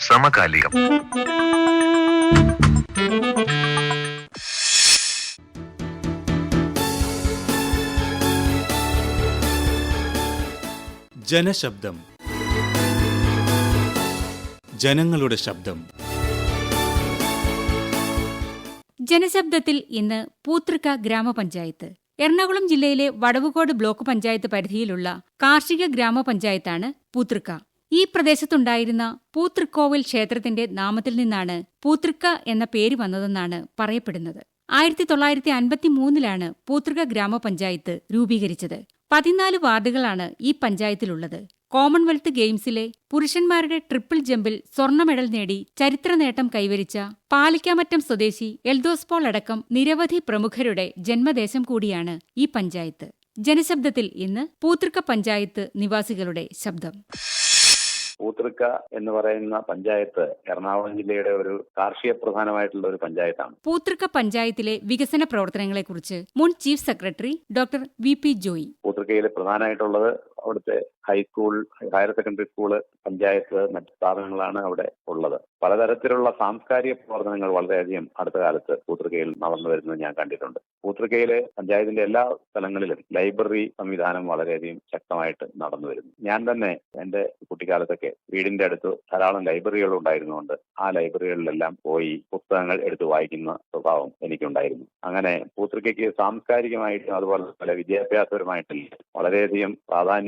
സമകാലികം. ജനശബ്ദം. ജനങ്ങളുടെ ശബ്ദം. ജനശബ്ദത്തിൽ ഇന്ന് പൂത്തൃക്ക ഗ്രാമപഞ്ചായത്ത്. എറണാകുളം ജില്ലയിലെ വടവുകോട് ബ്ലോക്ക് പഞ്ചായത്ത് പരിധിയിലുള്ള കാർഷിക ഗ്രാമപഞ്ചായത്താണ് പൂത്തൃക്ക ഈ പ്രദേശത്തുണ്ടായിരുന്ന പൂത്തൃക്കോവിൽ ക്ഷേത്രത്തിന്റെ നാമത്തിൽ നിന്നാണ് പൂത്തൃക്ക എന്ന പേര് വന്നതെന്നാണ് പറയപ്പെടുന്നത്. ആയിരത്തി തൊള്ളായിരത്തി അൻപത്തി മൂന്നിലാണ് പൂത്തൃക ഗ്രാമപഞ്ചായത്ത് രൂപീകരിച്ചത്. പതിനാല് വാർഡുകളാണ് ഈ പഞ്ചായത്തിലുള്ളത്. കോമൺവെൽത്ത് ഗെയിംസിലെ പുരുഷന്മാരുടെ ട്രിപ്പിൾ ജമ്പിൽ സ്വർണ മെഡൽ നേടി ചരിത്ര നേട്ടം കൈവരിച്ച പാലിക്കാമറ്റം സ്വദേശി എൽദോസ് പോൾ അടക്കം നിരവധി പ്രമുഖരുടെ ജന്മദേശം കൂടിയാണ് ഈ പഞ്ചായത്ത്. ജനശബ്ദത്തിൽ ഇന്ന് പൂത്തൃക്ക പഞ്ചായത്ത് നിവാസികളുടെ ശബ്ദം. പൂത്തൃക്ക എന്ന് പറയുന്ന പഞ്ചായത്ത് എറണാകുളം ജില്ലയുടെ ഒരു കാർഷിക പ്രധാനമായിട്ടുള്ള ഒരു പഞ്ചായത്താണ്. പൂത്തൃക്ക പഞ്ചായത്തിലെ വികസന പ്രവർത്തനങ്ങളെ കുറിച്ച് മുൻ chief secretary doctor V P Joy. പൂത്തൃക്കയിൽ പ്രധാനമായിട്ടുള്ളത് അവിടുത്തെ high school higher secondary school panchayat മറ്റ് സ്ഥാപനങ്ങളാണ് അവിടെ ഉള്ളത്. പലതരത്തിലുള്ള സാംസ്കാരിക പ്രവർത്തനങ്ങൾ വളരെയധികം അടുത്ത കാലത്ത് പൂത്തൃക്കയിൽ നടന്നു വരുന്നത് ഞാൻ കണ്ടിട്ടുണ്ട്. പൂത്തൃക്കയിലെ പഞ്ചായത്തിന്റെ എല്ലാ സ്ഥലങ്ങളിലും ലൈബ്രറി സംവിധാനം വളരെയധികം ശക്തമായിട്ട് നടന്നു വരുന്നു. ഞാൻ തന്നെ എന്റെ കുട്ടിക്കാലത്തൊക്കെ വീടിന്റെ അടുത്ത് ധാരാളം ലൈബ്രറികൾ ഉണ്ടായിരുന്നുകൊണ്ട് ആ ലൈബ്രറികളിലെല്ലാം പോയി പുസ്തകങ്ങൾ എടുത്ത് വായിക്കുന്ന സ്വഭാവം എനിക്കുണ്ടായിരുന്നു. അങ്ങനെ പൂത്തൃക്കയ്ക്ക് സാംസ്കാരികമായിട്ടും അതുപോലെ പല വിദ്യാഭ്യാസപരമായിട്ടും വളരെയധികം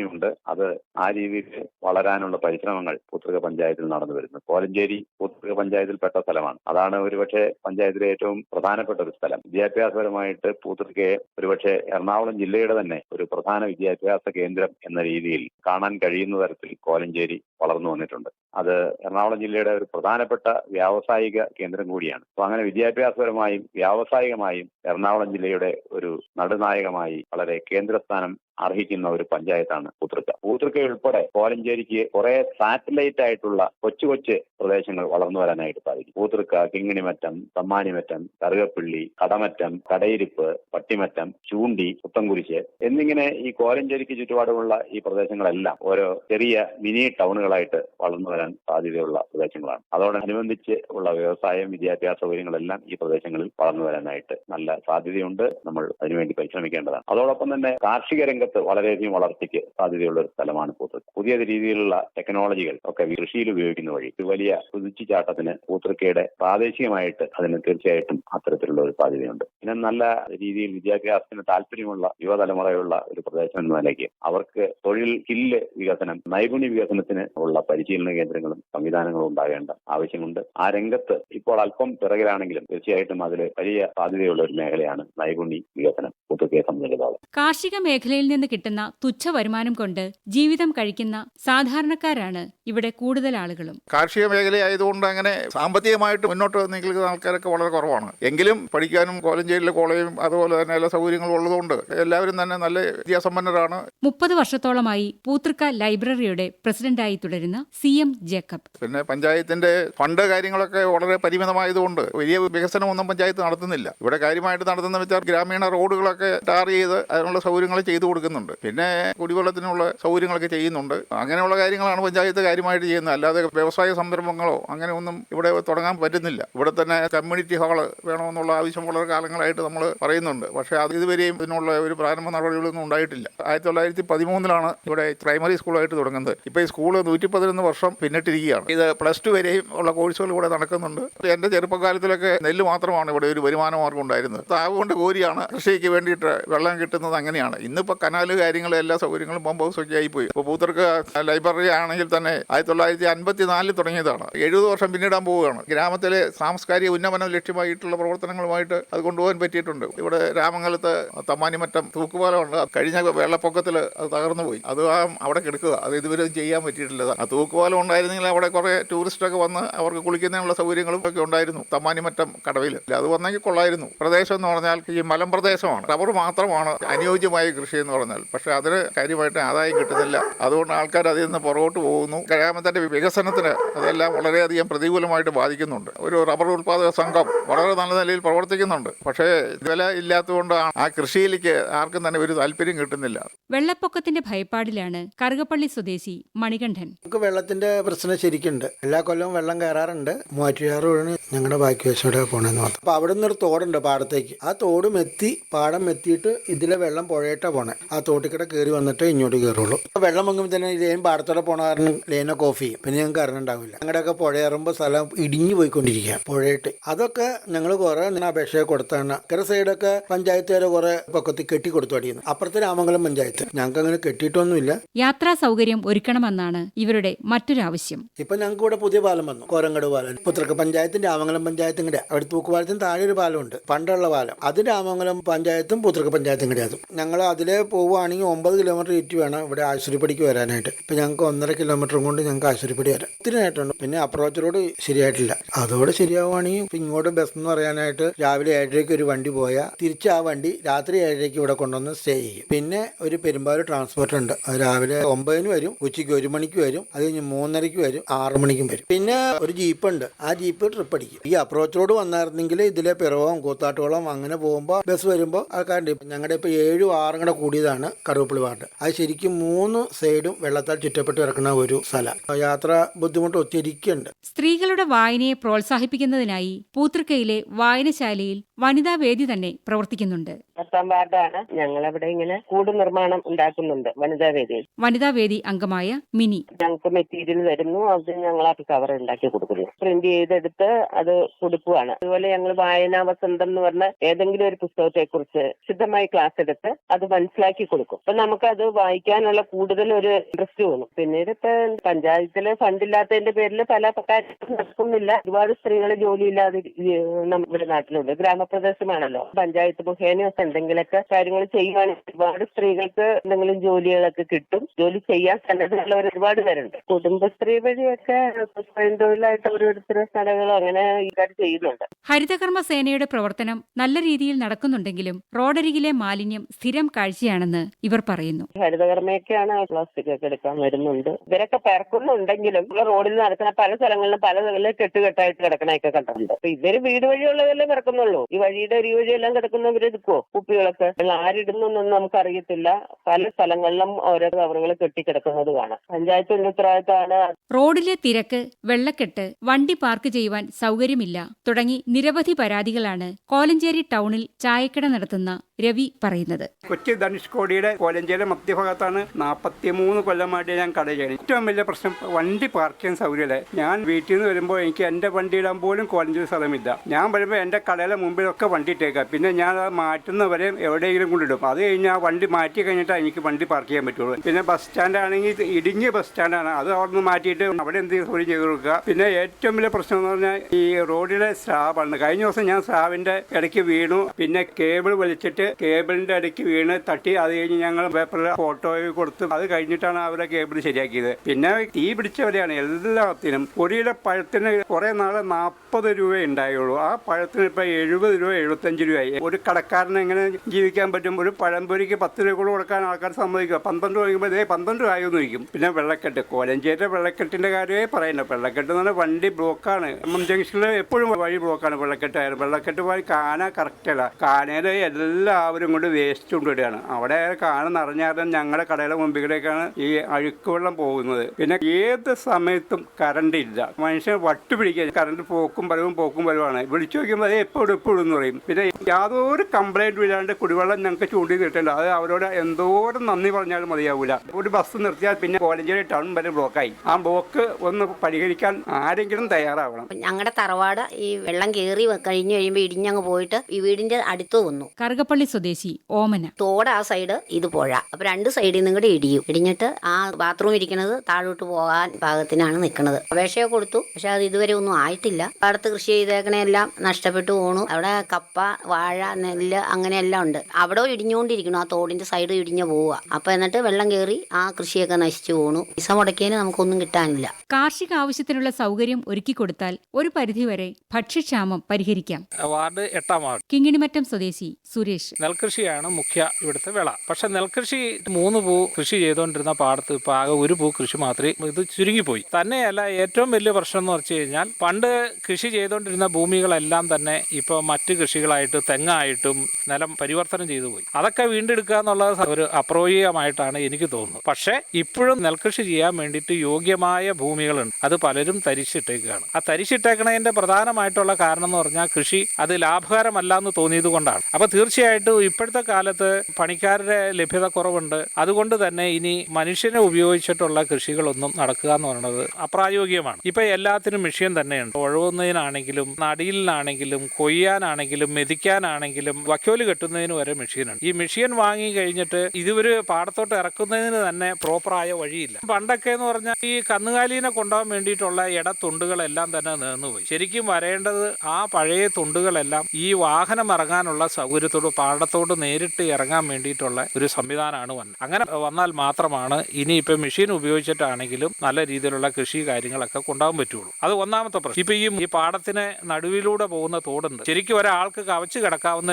പ്രാധാന്യമുണ്ട് അത് ആ രീതിയിൽ വളരാനുള്ള പരിശ്രമങ്ങൾ പൂത്തൃക പഞ്ചായത്തിൽ നടന്നു വരുന്നു. കോലഞ്ചേരി പൂത്തൃക പഞ്ചായത്തിൽപ്പെട്ട സ്ഥലമാണ്. അതാണ് ഒരുപക്ഷെ പഞ്ചായത്തിലെ ഏറ്റവും പ്രധാനപ്പെട്ട ഒരു സ്ഥലം. വിദ്യാഭ്യാസപരമായിട്ട് പൂത്തൃക്കയെ ഒരുപക്ഷെ എറണാകുളം ജില്ലയുടെ തന്നെ ഒരു പ്രധാന വിദ്യാഭ്യാസ കേന്ദ്രം എന്ന രീതിയിൽ കാണാൻ കഴിയുന്ന തരത്തിൽ കോലഞ്ചേരി വളർന്നു വന്നിട്ടുണ്ട്. അത് എറണാകുളം ജില്ലയുടെ ഒരു പ്രധാനപ്പെട്ട വ്യാവസായിക കേന്ദ്രം കൂടിയാണ്. അപ്പൊ അങ്ങനെ വിദ്യാഭ്യാസപരമായും വ്യാവസായികമായും എറണാകുളം ജില്ലയുടെ ഒരു നടുനായകമായി വളരെ കേന്ദ്രസ്ഥാനം അർഹിക്കുന്ന ഒരു പഞ്ചായത്താണ് പൂത്തൃക്ക പൂത്തൃക്ക ഉൾപ്പെടെ കോലഞ്ചേരിക്ക് കുറെ സാറ്റലൈറ്റ് ആയിട്ടുള്ള കൊച്ചു കൊച്ചു പ്രദേശങ്ങൾ വളർന്നു വരാനായിട്ട് സാധിക്കും. പൂത്തൃക്ക കിങ്ങിണിമറ്റം തമ്മാനിമറ്റം കറുകപ്പിള്ളി കടമറ്റം കടയിരിപ്പ് പട്ടിമറ്റം ചൂണ്ടി പുത്തംകുരിശ് എന്നിങ്ങനെ ഈ കോലഞ്ചേരിക്ക് ചുറ്റുപാടുമുള്ള ഈ പ്രദേശങ്ങളെല്ലാം ഓരോ ചെറിയ മിനി ടൗണുകളായിട്ട് വളർന്നു വരാൻ സാധ്യതയുള്ള പ്രദേശങ്ങളാണ്. അതോടനുബന്ധിച്ച് ഉള്ള വ്യവസായം വിദ്യാഭ്യാസ സൗകര്യങ്ങളെല്ലാം ഈ പ്രദേശങ്ങളിൽ വളർന്നു വരാനായിട്ട് നല്ല സാധ്യതയുണ്ട്. നമ്മൾ അതിനുവേണ്ടി പരിശ്രമിക്കേണ്ടതാണ്. അതോടൊപ്പം തന്നെ കാർഷിക രംഗത്ത് വളരെയധികം വളർച്ചയ്ക്ക് സാധ്യതയുള്ള ഒരു സ്ഥലമാണ് പൂത്തൃക്ക് പുതിയ രീതിയിലുള്ള ടെക്നോളജികൾ ഒക്കെ കൃഷിയിൽ ഉപയോഗിക്കുന്ന വഴി ഒരു വലിയ കുതിച്ചുചാട്ടത്തിന് പൂത്തൃക്കയുടെ പ്രാദേശികമായിട്ട് അതിന് തീർച്ചയായിട്ടും അത്തരത്തിലുള്ള ഒരു സാധ്യതയുണ്ട്. പിന്നെ നല്ല രീതിയിൽ വിദ്യാഭ്യാസത്തിന് താല്പര്യമുള്ള യുവതലമുറയുള്ള ഒരു പ്രദേശം എന്ന നിലയ്ക്ക് അവർക്ക് തൊഴിൽ സ്കില്ല് വികസനം നൈപുണ്യ വികസനത്തിന് ഉള്ള പരിശീലന കേന്ദ്രങ്ങളും സംവിധാനങ്ങളും ഉണ്ടാകേണ്ട ആവശ്യമുണ്ട്. ആ രംഗത്ത് ഇപ്പോൾ അല്പം പിറകിലാണെങ്കിലും തീർച്ചയായിട്ടും അതിൽ വലിയ സാധ്യതയുള്ള ഒരു മേഖലയാണ് നൈപുണ്യ വികസനം പുതുക്കിയ സംബന്ധിച്ചിടത്തോളം കാർഷിക മേഖലയിൽ നിന്ന് കിട്ടുന്ന തുച്ഛ വരുമാനം കൊണ്ട് ജീവിതം കഴിക്കുന്ന സാധാരണക്കാരാണ് ഇവിടെ കൂടുതൽ ആളുകളും. കാർഷിക മേഖലയായതുകൊണ്ട് അങ്ങനെ സാമ്പത്തികമായിട്ട് മുന്നോട്ട് നിൽക്കുന്ന ആൾക്കാരൊക്കെ വളരെ കുറവാണ്. എങ്കിലും പഠിക്കാനും കോലഞ്ചേരിയിലെ കോളേജും അതുപോലെ തന്നെ എല്ലാ സൗകര്യങ്ങളും ഉള്ളതുകൊണ്ട് എല്ലാവരും തന്നെ നല്ല വിദ്യാസമ്പന്നരാണ്. മുപ്പത് വർഷത്തോളമായി പൂത്തൃക്ക ലൈബ്രറിയുടെ പ്രസിഡന്റായി തുടരുന്ന സി എം ജേക്കബ്. പിന്നെ പഞ്ചായത്തിന്റെ ഫണ്ട് കാര്യങ്ങളൊക്കെ വളരെ പരിമിതമായതുകൊണ്ട് വലിയ വികസനമൊന്നും പഞ്ചായത്ത് നടത്തുന്നില്ല. ഇവിടെ കാര്യമായിട്ട് നടത്തുന്ന വെച്ചാൽ ഗ്രാമീണ റോഡുകളൊക്കെ ടാർ ചെയ്ത് അതിനുള്ള സൗകര്യങ്ങൾ ചെയ്തു കൊടുക്കുന്നുണ്ട്. പിന്നെ കുടിവെള്ളത്തിനുള്ള സൗകര്യങ്ങളൊക്കെ ചെയ്യുന്നുണ്ട്. അങ്ങനെയുള്ള കാര്യങ്ങളാണ് പഞ്ചായത്ത് കാര്യമായിട്ട് ചെയ്യുന്നത്. അല്ലാതെ വ്യവസായ സംരംഭങ്ങളോ അങ്ങനെ ഒന്നും ഇവിടെ തുടങ്ങാൻ പറ്റുന്നില്ല. ഇവിടെ തന്നെ കമ്മ്യൂണിറ്റി ഹാൾ വേണമെന്നുള്ള ആവശ്യം വളരെ കാലങ്ങളായിട്ട് നമ്മൾ പറയുന്നുണ്ട്. പക്ഷേ അത് ഇതുവരെയും ഇതിനുള്ള ഒരു പ്രാരംഭ നടപടികളൊന്നും ഉണ്ടായിട്ടില്ല. ആയിരത്തി തൊള്ളായിരത്തി പതിമൂന്നിലാണ് ഇവിടെ പ്രൈമറി സ്കൂളായിട്ട് തുടങ്ങുന്നത്. ഇപ്പോൾ ഈ സ്കൂൾ നൂറ്റി പതിനൊന്ന് വർഷം പിന്നിട്ടിരിക്കുകയാണ്. ഇത് പ്ലസ് ടു വരെയും ഉള്ള കോഴ്സുകൾ ഇവിടെ നടക്കുന്നുണ്ട്. എന്റെ ചെറുപ്പകാലത്തിലൊക്കെ നെല്ല് മാത്രമാണ് ഇവിടെ ഒരു വരുമാന മാർഗം ഉണ്ടായിരുന്നത്. താവ് കൊണ്ട് കോരിയാണ് കൃഷിക്ക് വേണ്ടിയിട്ട് വെള്ളം കിട്ടുന്നത് അങ്ങനെയാണ്. ഇന്നിപ്പോൾ കനാല് കാര്യങ്ങൾ എല്ലാ സൗകര്യങ്ങളും പമ്പ് ഹൗസൊക്കെ ആയിപ്പോയി. ഇപ്പോൾ പൂത്തർക്ക് ലൈബ്രറി ആണെങ്കിൽ തന്നെ ആയിരത്തി തൊള്ളായിരത്തി അൻപത്തി നാലിൽ തുടങ്ങിയതാണ്. എഴുപത് വർഷം പിന്നിടാൻ പോവുകയാണ്. ഗ്രാമത്തിലെ സാംസ്കാരിക ഉന്നമനം ലക്ഷ്യമായിട്ടുള്ള പ്രവർത്തനങ്ങളുമായിട്ട് അത് കൊണ്ടുപോകാൻ പറ്റിയിട്ടുണ്ട്. ഇവിടെ രാമംഗലത്ത് തമ്മാനിമറ്റം തൂക്കുപാലമുണ്ട്. കഴിഞ്ഞ വെള്ളപ്പൊക്കത്തിൽ അത് തകർന്നു പോയി അത് അവിടെ കിടക്കുക. അത് ഇതുവരെ ചെയ്യാൻ പറ്റിയിട്ടില്ല. ആ തൂക്കുപാലം ഉണ്ടായിരുന്നെങ്കിൽ അവിടെ കുറേ ടൂറിസ്റ്റൊക്കെ വന്ന് അവർക്ക് കുളിക്കുന്നതിനുള്ള സൗകര്യങ്ങളും ഒക്കെ ഉണ്ടായിരുന്നു. തമ്മാനിമറ്റം കടവിൽ അത് വന്നെങ്കിൽ കൊള്ളായിരുന്നു. പ്രദേശം എന്ന് പറഞ്ഞാൽ ഈ മലമ്പ്രദേശമാണ് റബ്ബർ മാത്രമാണ് അനുയോജ്യമായ കൃഷി എന്ന് പറഞ്ഞാൽ. പക്ഷെ അതിന് കാര്യമായിട്ട് ആദായം കിട്ടുന്നില്ല. അതുകൊണ്ട് ആൾക്കാർ അതിൽ നിന്ന് പുറകോട്ട് പോകുന്നു. ഗ്രാമത്തിന്റെ വികസനത്തിന് അതെല്ലാം വളരെയധികം പ്രതികൂലമായിട്ട് ബാധിക്കുന്നുണ്ട്. ഒരു റബ്ബർ ഉൽപ്പാദക സംഘം വളരെ നല്ല നിലയിൽ പ്രവർത്തിക്കുന്നുണ്ട്. പക്ഷേ വില ഇല്ലാത്തതുകൊണ്ട് ആ- ആ കൃഷിയിലേക്ക് ആർക്കും തന്നെ ഒരു താല്പര്യം കിട്ടുന്നില്ല. വെള്ളപ്പൊക്കത്തിന്റെ ഭയപ്പാടിലാണ് കറുകപ്പള്ളി സ്വദേശി മണികണ്ഠൻ. നമുക്ക് വെള്ളത്തിന്റെ പ്രശ്നം ശരിക്കുണ്ട്. എല്ലാ കൊല്ലവും വെള്ളം കയറാറുണ്ട്. മൂവാറ്റുപുഴ വീണ് ഞങ്ങളുടെ ബാക്കി വശോടെ പോണെന്ന് മാത്രം. അപ്പൊ അവിടെ നിന്നൊരു തോടുണ്ട് പാടത്തേക്ക്. ആ തോടും എത്തി പാടം എത്തിയിട്ട് ഇതിലെ വെള്ളം പുഴയിട്ടാ പോണേ. ആ തോട്ടിക്കടെ കയറി വന്നിട്ട് ഇങ്ങോട്ട് കയറുള്ളൂ വെള്ളം പൊങ്ങുമ്പോൾ തന്നെ ലൈൻ പാടത്തോടെ പോണ കാരണം ലൈനൊക്കെ ഓഫ് ചെയ്യും. പിന്നെ ഞങ്ങൾക്ക് അറിഞ്ഞിട്ടുണ്ടാവില്ല ഞങ്ങളുടെയൊക്കെ പുഴയേറുമ്പോൾ സ്ഥലം ഇടിഞ്ഞു പോയിക്കൊണ്ടിരിക്കുക പുഴയിട്ട്. അതൊക്കെ ഞങ്ങൾ കുറെ അപേക്ഷ കൊടുത്താണ്. കര സൈഡൊക്കെ പഞ്ചായത്തുകാരെ കുറെ പൊക്കത്തിൽ കെട്ടി കൊടുത്തു അടിയുന്നു. അപ്പുറത്തെ രാമംഗലം പഞ്ചായത്ത്. ഞങ്ങൾക്ക് അങ്ങനെ കെട്ടിയിട്ടൊന്നുമില്ല. യാത്രാ സൗകര്യം ഒരുക്കണമെന്നാണ് ഇവരുടെ മറ്റൊരാവശ്യം ഇപ്പൊ ഞങ്ങൾക്ക് ഇവിടെ പുതിയ പാലം വന്നു. കോരങ്ങട് പാലം. പുത്രക്ക പഞ്ചായത്തിന്റെ രാമംഗലം പഞ്ചായത്തും കൂടെ അവിടെ തൂക്കുപാലത്തിന് താഴെ ഒരു പാലമുണ്ട്. പണ്ടുള്ള പാലം. അത് രാമംഗലം പഞ്ചായത്തും പുത്രക്ക പഞ്ചായത്തും കൂടെ ഞങ്ങൾ അതിലെ പോവുകയാണെങ്കിൽ ഒമ്പത് കിലോമീറ്റർ ചുറ്റി വേണം ഇവിടെ ആശുപത്രിപ്പടിക്ക് വരാനായിട്ട്. ഇപ്പൊ ഞങ്ങൾക്ക് ഒന്നര കിലോമീറ്റർ കൊണ്ട് ഞങ്ങൾക്ക് ആശുപത്രിപ്പടി വരാം. ഒത്തിരി നേട്ടമുണ്ട്. പിന്നെ അപ്രോച്ച് റോഡ് ശരിയായിട്ടില്ല. അതോടെ ശരിയാവുകയാണെങ്കിൽ ഇങ്ങോട്ട് ബസ് എന്ന് പറയാനായിട്ട് രാവിലെ ഏഴരയ്ക്ക് ഒരു വണ്ടി പോയാൽ തിരിച്ച് ആ വണ്ടി രാത്രി ഏഴരയ്ക്ക് ഇവിടെ കൊണ്ടുവന്ന് സ്റ്റേ ചെയ്യും. പിന്നെ ഒരു പെരുമ്പാവൂർ ട്രാൻസ്പോർട്ട് ഉണ്ട് രാവിലെ ഒമ്പതിന് വരും. ഉച്ചയ്ക്ക് ഒരു മണിക്ക് വരും. അത് കഴിഞ്ഞ് മൂന്നരയ്ക്ക് വരും ആറ് മണിക്കും വരും. പിന്നെ ഒരു ജീപ്പ് ഉണ്ട്. ആ ജീപ്പ് ട്രിപ്പ് അടിക്കും. ഈ അപ്രോച്ച് റോഡ് വന്നായിരുന്നെങ്കിൽ ഇതിലെ പിറവം കൂത്താട്ടോളം അങ്ങനെ പോകുമ്പോൾ ബസ് വരുമ്പോൾ ആൾക്കാരുണ്ട്. ഞങ്ങളുടെ ഇപ്പോൾ ഏഴും ആറും കൂടെ കൂടിയതാണ് കറുവപ്പള്ളി വാർഡ് അത് ശരിക്കും മൂന്ന് സൈഡും വെള്ളത്താൽ ചുറ്റപ്പെട്ട് കിടക്കുന്ന ഒരു സ്ഥലം. യാത്ര ബുദ്ധിമുട്ട് ഒത്തിരിക്കുണ്ട് സ്ത്രീകളുടെ വായനയെ പ്രോത്സാഹിപ്പിക്കുന്നതിനായി പൂത്തൃക്കയിലെ വായനശാലയിൽ വനിതാ വേദി തന്നെ പ്രവർത്തിക്കുന്നുണ്ട്. പത്താം വാർഡാണ് ഞങ്ങളവിടെ ഇങ്ങനെ കൂട് നിർമ്മാണം ഉണ്ടാക്കുന്നുണ്ട് വനിതാ വേദി വനിതാ വേദി അംഗമായ മിനി. ഞങ്ങൾക്ക് മെറ്റീരിയൽ വരുന്നു അത് ഞങ്ങൾ ആ കവർ ഉണ്ടാക്കി കൊടുക്കുന്നു. പ്രിന്റ് ചെയ്തെടുത്ത് അത് കൊടുക്കുവാണ്. അതുപോലെ ഞങ്ങൾ വായനാ വസന്തം എന്ന് പറഞ്ഞ ഏതെങ്കിലും ഒരു പുസ്തകത്തെ കുറിച്ച് ശുദ്ധമായി ക്ലാസ് എടുത്ത് അത് മനസ്സിലാക്കി കൊടുക്കും. അപ്പൊ നമുക്കത് വായിക്കാനുള്ള കൂടുതൽ ഒരു ഇൻട്രസ്റ്റ് തോന്നും. പിന്നീട് ഇപ്പൊ പഞ്ചായത്തിൽ ഫണ്ടില്ലാത്തതിന്റെ പേരിൽ പല കാര്യങ്ങളും നടക്കുന്നില്ല. ഒരുപാട് സ്ത്രീകൾ ജോലിയില്ലാതെ നമ്മുടെ നാട്ടിലുണ്ട്. ഗ്രാമപ്രദേശമാണല്ലോ. പഞ്ചായത്ത് മുഖേന എന്തെങ്കിലുമൊക്കെ കാര്യങ്ങൾ ചെയ്യുകയാണെങ്കിൽ ഒരുപാട് സ്ത്രീകൾക്ക് എന്തെങ്കിലും ജോലികളൊക്കെ കിട്ടും. ജോലി ചെയ്യാൻ സന്നദ്ധമുള്ളവർ ഒരുപാട് പേരുണ്ട്. കുടുംബശ്രീ വഴിയൊക്കെ സ്വയം തൊഴിലായിട്ട് ഓരോരുത്തർ കടകൾ അങ്ങനെ ഈ കാര്യം ചെയ്യുന്നുണ്ട്. ഹരിതകർമ്മ സേനയുടെ പ്രവർത്തനം നല്ല രീതിയിൽ നടക്കുന്നുണ്ടെങ്കിലും റോഡരികിലെ മാലിന്യം സ്ഥിരം കാഴ്ചയാണെന്ന് ഇവർ പറയുന്നു. ഹരിതകർമ്മയൊക്കെയാണ് പ്ലാസ്റ്റിക് ഒക്കെ എടുക്കാൻ വരുന്നുണ്ട്. ഇവരൊക്കെ പേർക്കുന്നുണ്ടെങ്കിലും റോഡിൽ നടക്കുന്ന പല സ്ഥലങ്ങളിലും പല കെട്ടുകെട്ടായിട്ട് കിടക്കണൊക്കെ കണ്ടിട്ടുണ്ട്. ഇവർ വീട് വഴിയുള്ളതല്ലേ പിറക്കുന്നുള്ളൂ. ഈ വഴിയുടെ അരി എല്ലാം കിടക്കുന്നവര് എടുക്കുവോ? കുപ്പികളൊക്കെ? ആരിടുന്നൊന്നും നമുക്ക് അറിയത്തില്ല പല സ്ഥലങ്ങളിലും ഓരോ കവറുകൾ കെട്ടിക്കിടക്കുന്നത് കാണാം. പഞ്ചായത്തിന്റെ ഉത്തരവാദിത്തമാണ് റോഡിലെ തിരക്ക് വെള്ളക്കെട്ട് വണ്ടി പാർക്ക് ചെയ്യുവാൻ സൗകര്യമില്ല. തുടങ്ങി നിരവധി പരാതികളാണ് കോലഞ്ചേരി ടൗണിൽ ചായക്കട നടത്തുന്ന രവി പറയുന്നത്. കൊച്ചി ധനുഷ്കോടിയുടെ കോലഞ്ചേരി മധ്യഭാഗത്താണ് നാൽപ്പത്തിമൂന്ന് കൊല്ലമായിട്ട് ഞാൻ കട ചെയ്യണം ഏറ്റവും വലിയ പ്രശ്നം വണ്ടി പാർക്ക് ചെയ്യാൻ സൗകര്യമില്ല. ഞാൻ വീട്ടിൽ നിന്ന് വരുമ്പോൾ എനിക്ക് എന്റെ വണ്ടി ഇടാൻ പോലും കോലഞ്ചേരി സ്ഥലമില്ല. ഞാൻ വരുമ്പോൾ എന്റെ കടയിലെ മുമ്പിലൊക്കെ വണ്ടി ഇട്ടേക്കാം പിന്നെ ഞാൻ അത് മാറ്റുന്നവരെ എവിടെയെങ്കിലും കൊണ്ടിടും അത് കഴിഞ്ഞ് ആ വണ്ടി മാറ്റി കഴിഞ്ഞിട്ട് എനിക്ക് വണ്ടി പാർക്ക് ചെയ്യാൻ പറ്റുള്ളൂ. പിന്നെ ബസ് സ്റ്റാൻഡ് ആണെങ്കിൽ ഇത് ഇടുങ്ങിയ ബസ് സ്റ്റാൻഡാണ് അത് അവിടെ നിന്ന് മാറ്റിയിട്ട് അവിടെ എന്ത് സൗകര്യം ചെയ്ത് കൊടുക്കുക. പിന്നെ ഏറ്റവും വലിയ പ്രശ്നം എന്ന് പറഞ്ഞാൽ ഈ റോഡിലെ സ്ലാബാണ് കഴിഞ്ഞ ദിവസം ഞാൻ സ്ലാബിന്റെ ഇടയ്ക്ക് വീണു. പിന്നെ കേബിൾ വലിച്ചിട്ട് കേബിളിന്റെ ഇടയ്ക്ക് വീണ് തട്ടി. അത് കഴിഞ്ഞ് ഞങ്ങൾ പേപ്പറിൽ ഫോട്ടോ കൊടുത്തു അത് കഴിഞ്ഞിട്ടാണ് അവരെ കേബിൾ ശരിയാക്കിയത്. പിന്നെ തീ പിടിച്ചവരെയാണ് എല്ലാത്തിനും. കിലോ പഴത്തിന് കുറെ നാളെ നാൽപ്പത് രൂപ ഉണ്ടായുള്ളൂ. ആ പഴത്തിന് ഇപ്പൊ എഴുപത് രൂപ എഴുപത്തഞ്ച് രൂപയായി. ഒരു കടക്കാരന് എങ്ങനെ ജീവിക്കാൻ പറ്റും? ഒരു പഴംപൊരിക്ക് പത്ത് രൂപ കൂടെ കൊടുക്കാൻ ആൾക്കാർ സമ്മതിക്കുക പന്ത്രണ്ട് രൂപ ഇതേ പന്ത്രണ്ട് രൂപ ആയി ചോദിക്കും പിന്നെ വെള്ളക്കെട്ട്. കോലഞ്ചേരിയുടെ വെള്ളക്കെട്ടിന്റെ കാര്യമേ പറയുന്നത് വെള്ളക്കെട്ട് എന്ന് പറഞ്ഞാൽ വണ്ടി ബ്ലോക്കാണ്. എം ജംഗ്ഷനിൽ എപ്പോഴും വഴി ബ്ലോക്കാണ് വെള്ളക്കെട്ടായാലും. വെള്ളക്കെട്ട് പോയി കാന കറക്റ്റ് അല്ല. കാനയിൽ എല്ലാവരും കൊണ്ട് വേസ്റ്റ് കൊണ്ടുവരികയാണ്. അവിടെ കാന നിറഞ്ഞാലും ഞങ്ങളുടെ കടയിലെ മുമ്പിലേക്കാണ് ഈ അഴുക്ക് വെള്ളം പോകുന്നത്. പിന്നെ ഏത് സമയത്തും കറണ്ട് ഇല്ല. മനുഷ്യൻ വട്ടുപിടിക്കുക. കറണ്ട് പോക്കും വരവും പോക്കും വരവാണ് വിളിച്ചു നോക്കുമ്പോൾ അത് എപ്പോഴും എപ്പോഴും എന്ന് പറയും. പിന്നെ യാതൊരു കംപ്ലൈന്റ് ഇല്ലാണ്ട് കുടിവെള്ളം ഞങ്ങൾക്ക് ചൂണ്ടി കിട്ടില്ല അത് അവരോട് എന്തോരം നന്ദി പറഞ്ഞാലും മതിയാവൂല. ഒരു ബസ് നിർത്തിയാൽ പിന്നെ കോലഞ്ചേരി ടൗൺ വരെ ബ്ലോക്കായി ആ ബ്ലോക്ക് ഒന്ന് പരിഹരിക്കാൻ ആരെങ്കിലും തയ്യാറാവണം. ഞങ്ങളുടെ തറവാട് ഈ വെള്ളം കയറി കഴിഞ്ഞു കഴിയുമ്പോൾ ഇടിഞ്ഞങ്ങ് പോയിട്ട് ഈ വീടിന്റെ അടുത്ത് വന്നു. കറുകപ്പള്ളി സ്വദേശി ഓമന. തോട് ആ സൈഡ് ഇത് പുഴ. അപ്പൊ രണ്ട് സൈഡിൽ നിന്നും കൂടെ ഇടിയും. ഇടിഞ്ഞിട്ട് ആ ബാത്റൂം ഇരിക്കുന്നത് താഴോട്ട് പോകാൻ പാകത്തിനാണ് നിൽക്കുന്നത് അപേക്ഷയൊക്കെ കൊടുത്തു. പക്ഷെ അത് ഇതുവരെ ഒന്നും ആയിട്ടില്ല. അടുത്ത് കൃഷി ചെയ്തേക്കണെല്ലാം നഷ്ടപ്പെട്ടു പോണു. അവിടെ കപ്പ വാഴ നെല്ല് അങ്ങനെയെല്ലാം ഉണ്ട്. അവിടെ ഇടിഞ്ഞുകൊണ്ടിരിക്കുന്നു. ആ തോടിന്റെ സൈഡ് ഇടിഞ്ഞു പോവുക. അപ്പൊ എന്നിട്ട് വെള്ളം കയറി ആ കൃഷിയൊക്കെ നശിച്ചു പോണു. പൈസ മുടക്കിയതിന് നമുക്കൊന്നും കിട്ടാനില്ല. കാർഷിക ആവശ്യത്തിനുള്ള സൗകര്യം ഒരുക്കി കൊടുത്താൽ ഒരു പരിധിവരെ ഭക്ഷ്യക്ഷാമം പരിഹരിക്കാം. വാർഡ് എട്ടാം വാർഡ്. കിങ്ങിണിമറ്റം സ്വദേശി സുരേഷ്. നെൽകൃഷിയാണ് മുഖ്യ ഇവിടുത്തെ വിള. പക്ഷെ നെൽകൃഷി മൂന്ന് പൂ കൃഷി ചെയ്തുകൊണ്ടിരുന്ന പാടത്ത് ഇപ്പൊ ആകെ ഒരു പൂ കൃഷി മാത്രമേ ഇത് ചുരുങ്ങിപ്പോയി. തന്നെയല്ല ഏറ്റവും വലിയ പ്രശ്നം എന്ന് വെച്ച് കഴിഞ്ഞാൽ പണ്ട് കൃഷി ചെയ്തുകൊണ്ടിരുന്ന ഭൂമികളെല്ലാം തന്നെ ഇപ്പൊ മറ്റ് കൃഷികളായിട്ട് തെങ്ങായിട്ടും നിലം പരിവർത്തനം ചെയ്തു പോയി. അതൊക്കെ വീണ്ടെടുക്കുക എന്നുള്ളത് ഒരു അപ്രോയികമായിട്ടാണ് എനിക്ക് തോന്നുന്നത്. പക്ഷേ ഇപ്പോഴും നെൽകൃഷി ചെയ്യാൻ വേണ്ടിയിട്ട് യോഗ്യമായ ഭൂമികളുണ്ട്. അത് പലരും തരിച്ചിട്ടേക്കുകയാണ് ആ തരിച്ചിട്ടേക്കണതിന്റെ പ്രധാനമായിട്ടുള്ള കാരണം എന്ന് പറഞ്ഞാൽ കൃഷി അത് ലാഭകരമല്ല എന്ന് തോന്നിയത് കൊണ്ടാണ്. അപ്പൊ തീർച്ചയായിട്ടും ഇപ്പോഴത്തെ കാലത്ത് പണിക്കാരുടെ ലഭ്യത കുറവുണ്ട് അതുകൊണ്ട് തന്നെ ഇനി മനുഷ്യനെ ഉപയോഗിച്ചിട്ടുള്ള കൃഷികളൊന്നും നടക്കുക എന്ന് പറയുന്നത് അപ്രായോഗികമാണ്. ഇപ്പൊ എല്ലാത്തിനും മെഷീൻ തന്നെയുണ്ട്. ഉഴവുന്നതിനാണെങ്കിലും നടിയിലാണെങ്കിലും കൊയ്യാനാണെങ്കിലും മെതിക്കാനാണെങ്കിലും വക്കോൽ കെട്ടുന്നതിന് വരെ മെഷീനുണ്ട്. ഈ മെഷീൻ വാങ്ങി കഴിഞ്ഞിട്ട് ഇതുവരെ പാടത്തോട്ട് ഇറക്കുന്നതിന് തന്നെ പ്രോപ്പറായ വഴിയില്ല. പണ്ടൊക്കെ എന്ന് പറഞ്ഞാൽ ഈ കന്നുകാലീനെ കൊണ്ടുപോകാൻ വേണ്ടിയിട്ടുള്ള ഇടത്തുണ്ടുകളെല്ലാം തന്നെ നിന്നുപോയി. ശരിക്കും വരേണ്ടത് ആ പഴയ തുണ്ടുകളെല്ലാം ഈ വാഹനം ഇറങ്ങാനുള്ള സൗകര്യത്തോട് പാടത്തോട് നേരിട്ട് ഇറങ്ങാൻ വേണ്ടിയിട്ടുള്ള ഒരു സംവിധാനമാണ് വന്നത്. അങ്ങനെ വന്നാൽ മാത്രമാണ് ഇനി ഇപ്പൊ മെഷീൻ ഉപയോഗിച്ചിട്ടാണെങ്കിലും നല്ല രീതിയിലുള്ള കൃഷി കാര്യങ്ങളൊക്കെ കൊണ്ടുപോകാൻ പറ്റുള്ളൂ. അത് ഒന്നാമത്തെ പ്രശ്നം. ഇപ്പൊ ഈ ഈ പാടത്തിന് നടുവിലൂടെ പോകുന്ന തോടുണ്ട്. ശരിക്കും ഒരാൾക്ക് കവച്ച് കിടക്കാവുന്ന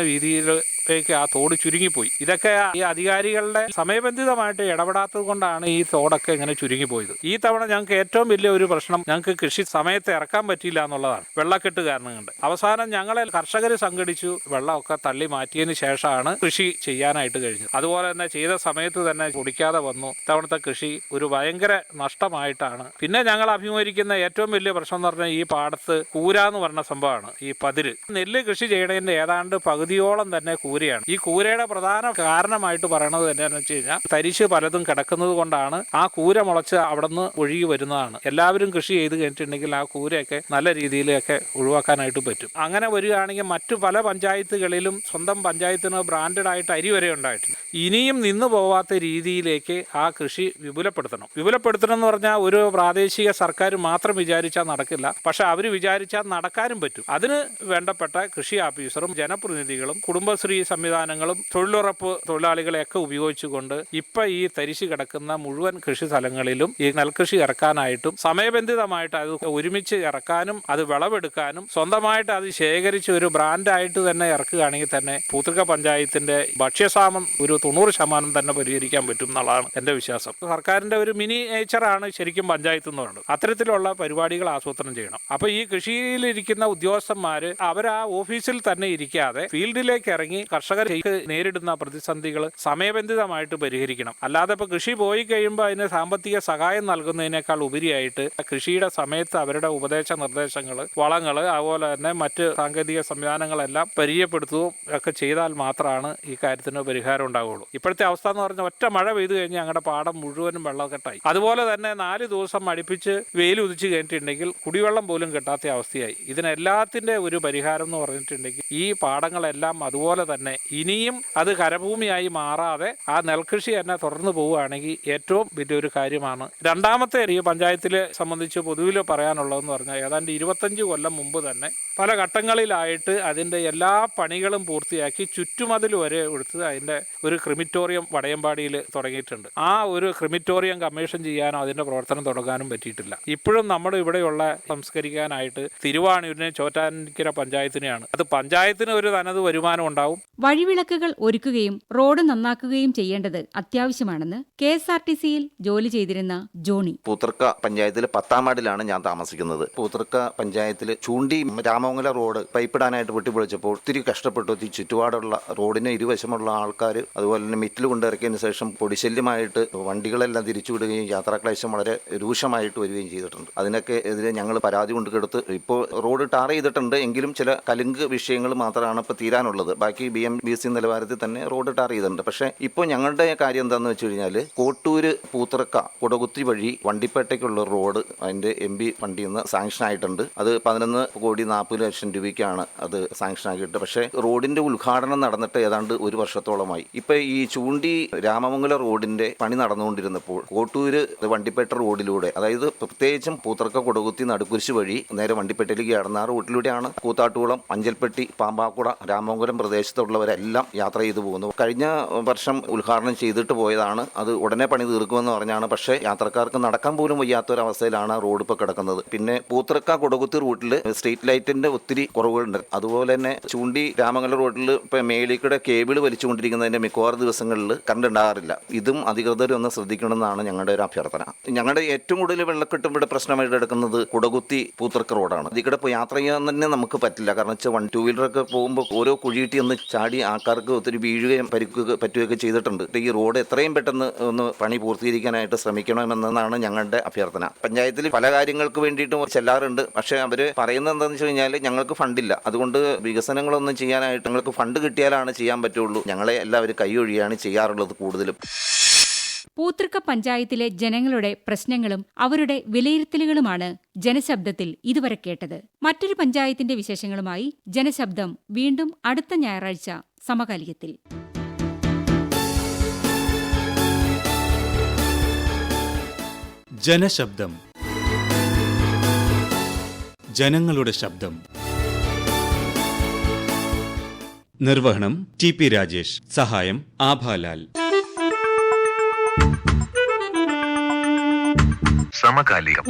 രീതിയിലേക്ക് ആ തോട് ചുരുങ്ങിപ്പോയി. ഇതൊക്കെ ഈ അധികാരികളുടെ സമയബന്ധിതമായിട്ട് ഇടപെടാത്തത് കൊണ്ടാണ് ഈ തോടൊക്കെ ഇങ്ങനെ ചുരുങ്ങിപ്പോയത്. ഈ തവണ ഞങ്ങൾക്ക് ഏറ്റവും വലിയ ഒരു പ്രശ്നം ഞങ്ങൾക്ക് കൃഷി സമയത്ത് ഇറക്കാൻ പറ്റിയില്ല എന്നുള്ളതാണ്. വെള്ളക്കെട്ട് കാരണം കൊണ്ട് അവസാനം ഞങ്ങളെ കർഷകർ സംഘടിച്ചു വെള്ളമൊക്കെ തള്ളി മാറ്റിയതിന് ശേഷമാണ് കൃഷി ചെയ്യാനായിട്ട് കഴിഞ്ഞത്. അതുപോലെ തന്നെ ചെയ്ത സമയത്ത് തന്നെ കുടിക്കാതെ വന്നു. ഇത്തവണത്തെ കൃഷി ഒരു ഭയങ്കര നഷ്ടമായിട്ടാണ്. പിന്നെ ഞങ്ങൾ അഭിമുഖീകരിക്കുന്ന ഏറ്റവും വലിയ പ്രശ്നം എന്ന് പറഞ്ഞാൽ ഈ പാടത്ത് കൂര എന്ന് പറഞ്ഞ സംഭവമാണ്. ഈ പതിര്. നെല്ല് കൃഷി ചെയ്യണതിന്റെ ഏതാണ്ട് പകുതിയോളം തന്നെ കൂരയാണ്. ഈ കൂരയുടെ പ്രധാന കാരണമായിട്ട് പറയണത് എന്താണെന്ന് വെച്ച് കഴിഞ്ഞാൽ തരിശ് പലതും കിടക്കുന്നത് കൊണ്ടാണ് ആ കൂര മുളച്ച് അവിടെ നിന്ന് ഒഴുകി വരുന്നതാണ്. എല്ലാവരും കൃഷി ചെയ്ത് കഴിഞ്ഞിട്ടുണ്ടെങ്കിൽ ആ കൂരയൊക്കെ നല്ല രീതിയിലൊക്കെ ഒഴിവാക്കാനായിട്ട് പറ്റും. അങ്ങനെ വരികയാണെങ്കിൽ മറ്റു പല പഞ്ചായത്തുകളിലും സ്വന്തം പഞ്ചായത്തിന് ബ്രാൻഡഡ് ആയിട്ട് അരി വരെ ഉണ്ടായിട്ടുണ്ട്. ഇനിയും നിന്നു പോവാത്ത രീതിയിലേക്ക് ആ കൃഷി വിപുലപ്പെടുത്തണം. വിപുലപ്പെടുത്തണം എന്ന് പറഞ്ഞാൽ ഒരു പ്രാദേശിക സർക്കാർ മാത്രം വിചാരിച്ചാൽ നടക്കില്ല. പക്ഷെ അവർ വിചാരിച്ചാൽ നടക്കാനും പറ്റും. അതിന് വേണ്ടപ്പെട്ട കൃഷി ഓഫീസറും ജനപ്രതിനിധികളും കുടുംബശ്രീ സംവിധാനങ്ങളും തൊഴിലുറപ്പ് തൊഴിലാളികളെയൊക്കെ ഉപയോഗിച്ചുകൊണ്ട് ഇപ്പൊ ഈ തരിശു കിടക്കുന്ന മുഴുവൻ കൃഷി സ്ഥലങ്ങളിലും ഈ നെൽകൃഷി ഇറക്കാനായിട്ടും സമയബന്ധിതമായിട്ട് അത് ഒരുമിച്ച് ഇറക്കാനും അത് വിളവെടുക്കാനും സ്വന്തമായിട്ട് അത് ശേഖരിച്ച് ഒരു ബ്രാൻഡായിട്ട് തന്നെ ഇറക്കുകയാണെങ്കിൽ തന്നെ പൂത്തൃക പഞ്ചായത്തിന്റെ ഭക്ഷ്യക്ഷാമം ഒരു തൊണ്ണൂറ് ശതമാനം തന്നെ പരിഹരിക്കാൻ പറ്റും എന്നുള്ളതാണ് എന്റെ വിശ്വാസം. സർക്കാരിന്റെ ഒരു മിനി നേച്ചറാണ് ശരിക്കും പഞ്ചായത്ത് എന്ന് പറയുന്നത്. അത്തരത്തിലുള്ള പരിപാടികൾ ആസൂത്രണം ചെയ്യണം. അപ്പൊ ഈ കൃഷിയിലിരിക്കുന്ന ഉദ്യോഗസ്ഥന്മാർ അവർ ആ ഓഫീസിൽ തന്നെ ഇരിക്കാതെ ഫീൽഡിലേക്ക് ഇറങ്ങി കർഷകർ നേരിടുന്ന പ്രതിസന്ധികൾ സമയബന്ധിതമായിട്ട് പരിഹരിക്കണം. അല്ലാതെ ഇപ്പൊ കൃഷി പോയി കഴിയുമ്പോൾ അതിന് സാമ്പത്തിക സഹായം നൽകുന്നതിനേക്കാൾ ഉപരിയായിട്ട് കൃഷിയുടെ സമയത്ത് അവരുടെ ഉപദേശ നിർദ്ദേശങ്ങൾ വളങ്ങൾ അതുപോലെ തന്നെ മറ്റ് സാങ്കേതിക സംവിധാനങ്ങളെല്ലാം പരിചയപ്പെടുത്തുകയും ഒക്കെ ചെയ്താൽ മാത്രമാണ് ഈ കാര്യത്തിന് പരിഹാരം ഉണ്ടാവുകയുള്ളൂ ഇപ്പോഴത്തെ അവസ്ഥ എന്ന് പറഞ്ഞാൽ ഒറ്റ മഴ പെയ്തു കഴിഞ്ഞാൽ ഞങ്ങളുടെ പാടം മുഴുവനും വെള്ളക്കെട്ടായി. അതുപോലെ തന്നെ നാല് ദിവസം അടുപ്പിച്ച് വെയിൽ ഉദിച്ചു കഴിഞ്ഞിട്ടുണ്ടെങ്കിൽ കുടിവെള്ളം പോലും കിട്ടാത്ത അവസ്ഥയായി. ഇതിനെല്ലാത്തിന്റെ ഒരു പരിഹാരം എന്ന് പറഞ്ഞിട്ടുണ്ടെങ്കിൽ ഈ പാടങ്ങളെല്ലാം അതുപോലെ തന്നെ ഇനിയും അത് കരഭൂമിയായി മാറാതെ ആ നെൽകൃഷി തന്നെ തുടർന്നു പോവുകയാണെങ്കിൽ ഏറ്റവും വലിയൊരു കാര്യമാണ്. രണ്ടാമത്തെ ഈ പഞ്ചായത്തിലെ സംബന്ധിച്ച് പൊതുവിൽ പറയാനുള്ളതെന്ന് പറഞ്ഞാൽ ഏതാണ്ട് ഇരുപത്തഞ്ച് കൊല്ലം മുമ്പ് തന്നെ പല ഘട്ടങ്ങളിലായിട്ട് അതിന്റെ എല്ലാ പണികളും പൂർത്തിയാക്കി ചുറ്റുമതിൽ വരെ എടുത്ത് അതിന്റെ ഒരു ക്രിമിറ്റോറിയം വടയമ്പാടിയിൽ തുടങ്ങിയിട്ടുണ്ട്. ആ ഒരു ക്രിമിറ്റോറിയം കമ്മീഷൻ ചെയ്യാനോ അതിന്റെ പ്രവർത്തനം തുടങ്ങാനും പറ്റിയിട്ടില്ല. ഇപ്പോഴും നമ്മുടെ ഇവിടെയുള്ള സംസ്കരിക്കാനായിട്ട് തിരുവാണൂരിനെ ചോറ്റാനിക്കര പഞ്ചായത്തിനെയാണ്. അത് പഞ്ചായത്തിന് ഒരു തനത് വരുമാനം ഉണ്ടാവും. വഴിവിളക്കുകൾ ഒരുക്കുകയും റോഡ് നന്നാക്കുകയും ചെയ്യേണ്ടത് അത്യാവശ്യമാണെന്ന് കെ എസ് ആർ ടി സിയിൽ ജോലി ചെയ്തിരുന്ന ജോണി. പൂത്തർക്ക പഞ്ചായത്തിലെ പത്താം വാർഡിലാണ് ഞാൻ താമസിക്കുന്നത്. പൂത്തർക്ക പഞ്ചായത്തിൽ ചൂണ്ടി രാമമംഗല റോഡ് പൈപ്പിടാനായിട്ട് വെട്ടിപ്പൊളിച്ചപ്പോൾ ഒത്തിരി കഷ്ടപ്പെട്ടു. ഈ ചുറ്റുപാടുള്ള റോഡിന് ഇരുവശമുള്ള ആൾക്കാർ അതുപോലെ തന്നെ മിറ്റിൽ കൊണ്ടിറക്കിയതിന് ശേഷം പൊടിശല്യമായിട്ട് വണ്ടികളെല്ലാം തിരിച്ചുവിടുകയും യാത്രാക്ലേശം വളരെ രൂക്ഷമായിട്ട് വരികയും ചെയ്തിട്ടുണ്ട്. അതിനൊക്കെ എതിരെ ഞങ്ങൾ പരാതി കൊണ്ടുകെടുത്ത് ഇപ്പോൾ റോഡ് ടാർ ചെയ്തിട്ടുണ്ട്. എങ്കിലും ചില കലുങ്ക് വിഷയങ്ങൾ മാത്രമാണ് ഇപ്പോൾ തീരാനുള്ളത്. ബാക്കി ബി എം ബി സി നിലവാരത്തിൽ തന്നെ റോഡ് ടാർ ചെയ്തിട്ടുണ്ട്. പക്ഷേ ഇപ്പോൾ ഞങ്ങളുടെ കാര്യം എന്താണെന്ന് വെച്ച് കഴിഞ്ഞാൽ കോട്ടൂര് പൂത്തറക്ക കുടകുത്തി വഴി വണ്ടിപ്പേട്ടയ്ക്കുള്ള റോഡ് അതിന്റെ എം ബി ഫണ്ടിൽ നിന്ന് സാങ്ഷൻ ആയിട്ടുണ്ട്. അത് പതിനൊന്ന് കോടി നാൽപ്പത് ലക്ഷം രൂപയ്ക്കാണ് അത് സാങ്ഷൻ ആക്കിയിട്ട്. പക്ഷേ റോഡിന്റെ ഉദ്ഘാടനം നടന്നിട്ട് ഏതാണ്ട് ഒരു വർഷത്തോളമായി. ഇപ്പോൾ ഈ ചൂണ്ടി രാമമംഗല റോഡിന്റെ പണി നടന്നുകൊണ്ടിരുന്നപ്പോൾ കോട്ടൂര് വണ്ടിപ്പേട്ട റോഡിലൂടെ അതായത് പ്രത്യേകിച്ചും പൂത്തറക്ക കുടകുത്തി നടുക്കുരിശ് വഴി നേരെ വണ്ടിപ്പേട്ടയിലേക്ക് കടന്ന ആ റൂട്ടിലൂടെയാണ് കൂത്താട്ടുകുളം അഞ്ചൽപ്പെട്ടി പാമ്പാക്കുട രാമമംഗലം പ്രദേശത്തുള്ളവരെല്ലാം യാത്ര ചെയ്തു പോകുന്നു. കഴിഞ്ഞ വർഷം ഉദ്ഘാടനം ചെയ്തിട്ട് പോയതാണ്. അത് ഉടനെ പണി തീർക്കുമെന്ന് പറഞ്ഞാണ്. പക്ഷേ യാത്രക്കാർക്ക് നടക്കാൻ പോലും വയ്യാത്തൊരവസ്ഥയിലാണ് റോഡ് ഇപ്പോൾ കിടക്കുന്നത്. പിന്നെ പൂത്തറക്ക കൊടുകുത്തി റൂട്ടിൽ സ്ട്രീറ്റ് ലൈറ്റിന്റെ ഒത്തിരി കുറവുകളുണ്ട്. അതുപോലെ തന്നെ ചൂണ്ടി രാമംഗലം റോഡിൽ ഇപ്പോൾ മേളിൽ കേബിൾ വലിച്ചുകൊണ്ടിരിക്കുന്നതിന്റെ മിക്കവാറും ദിവസങ്ങളിൽ കറണ്ട് ഉണ്ടാകാറില്ല. ഇതും അധികൃതർ ഒന്ന് ശ്രദ്ധിക്കണമെന്നാണ് ഞങ്ങളുടെ ഒരു അഭ്യർത്ഥന. ഞങ്ങളുടെ ഏറ്റവും കൂടുതൽ വെള്ളക്കെട്ടും ഇവിടെ പ്രശ്നമായിട്ട് എടുക്കുന്നത് കുടകുത്തി പൂത്തറക്ക റോഡാണ്. ഇതിക്കടെ ഇപ്പോൾ യാത്ര ചെയ്യാൻ തന്നെ നമുക്ക് പറ്റില്ല. കാരണം വെച്ചാൽ വൺ ടു വീലറൊക്കെ പോകുമ്പോൾ ഓരോ കുഴിയിട്ടി ഒന്ന് ചാടി ആൾക്കാർക്ക് ഒത്തിരി വീഴുകയും പരിക്കുക പറ്റുകയൊക്കെ ചെയ്തിട്ടുണ്ട്. ഈ റോഡ് എത്രയും പെട്ടെന്ന് ഒന്ന് പണി പൂർത്തീകരിക്കാനായിട്ട് ശ്രമിക്കണമെന്നതാണ് ഞങ്ങളുടെ അഭ്യർത്ഥന. പഞ്ചായത്തിൽ പല കാര്യങ്ങൾക്ക് വേണ്ടിയിട്ടും ചെല്ലാറുണ്ട്. പക്ഷേ അവർ പറയുന്നത് എന്താണെന്ന് വെച്ച് കഴിഞ്ഞാൽ ഞങ്ങൾക്ക് ഫണ്ടില്ല. അതുകൊണ്ട് വികസനങ്ങളൊന്നും ചെയ്യാനായിട്ട് ഞങ്ങൾക്ക് ഫണ്ട് കിട്ടിയാലാണ് ചെയ്യാൻ പറ്റുള്ളൂ. ഞങ്ങളെ എല്ലാവരും കൈയൊഴിയാണ് ചെയ്യാറുള്ളത് കൂടുതലും. പൂത്തൃക്ക പഞ്ചായത്തിലെ ജനങ്ങളുടെ പ്രശ്നങ്ങളും അവരുടെ വിലയിരുത്തലുകളുമാണ് ജനശബ്ദത്തിൽ ഇതുവരെ കേട്ടത്. മറ്റൊരു പഞ്ചായത്തിന്റെ വിശേഷങ്ങളുമായി ജനശബ്ദം വീണ്ടും അടുത്ത ഞായറാഴ്ച സമകാലികത്തിൽ. ജനശബ്ദം. ജനങ്ങളുടെ ശബ്ദം. നിർവഹണം ടി പി രാജേഷ്. സഹായം ആഭാലാൽ. സമകാലികം.